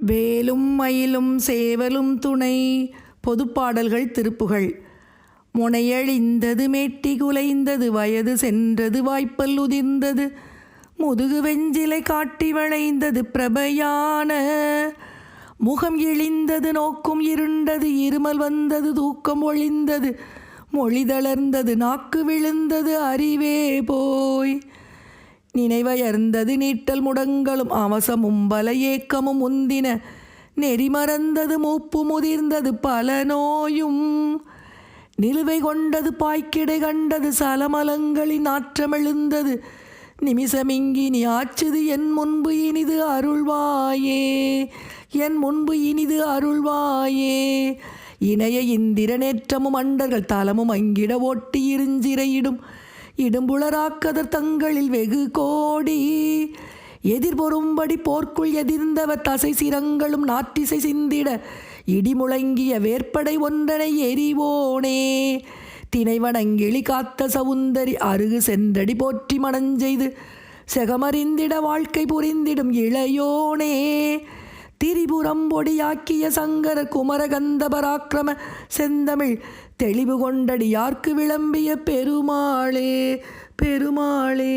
வேலும் மயிலும் சேவலும் துணை. பொதுப்பாடல்கள் திருப்புகள். முனையழிந்தது மேட்டி குலைந்தது வயது சென்றது வாய்ப்பல் உதிர்ந்தது. முதுகு வெஞ்சிலை காட்டி வளைந்தது பிரபையான. முகம் இழிந்தது நோக்கும் இருண்டது இருமல் வந்தது தூக்கம் ஒழிந்தது. மொழி தளர்ந்தது நாக்கு விழுந்தது அறிவே போய். நினைவயர்ந்தது நீட்டல் முடங்களும் அவசமும் பல ஏக்கமும் முந்தின நெறிமறந்தது மூப்பு முதிர்ந்தது பல நோயும். நிலுவை கொண்டது பாய்க்கிடை கண்டது சலமலங்களின் நாற்றமெழுந்தது நிமிஷமிங்கினி ஆச்சுது என் முன்பு இனிது அருள்வாயே. என் முன்பு இனிது அருள்வாயே. இணைய இந்திரநேற்றமும் அண்டர்கள் தலமும் அங்கிட ஓட்டி இருஞ்சிரையிடும் இடும்புளராக்கதர் தங்களில் வெகு கோடி. எதிர்பொரும்படி போர்க்குள் எதிர்ந்தவர் தசை சிரங்களும் நாட்டிசை சிந்திட இடிமுழங்கிய வேற்படை ஒன்றனை எரிவோனே திணைவனங்கிளி காத்த சவுந்தரி அருகு சென்றடி போற்றி மணஞ்செய்து செகமறிந்திட வாழ்க்கை புரிந்திடும் இளையோனே. திரிபுரம் பொடியாக்கிய சங்கர குமரகந்த பராக்கிரம செந்தமிழ் தெளிவு கொண்டடி யார்க்கு விளம்பிய பெருமாளே பெருமாளே.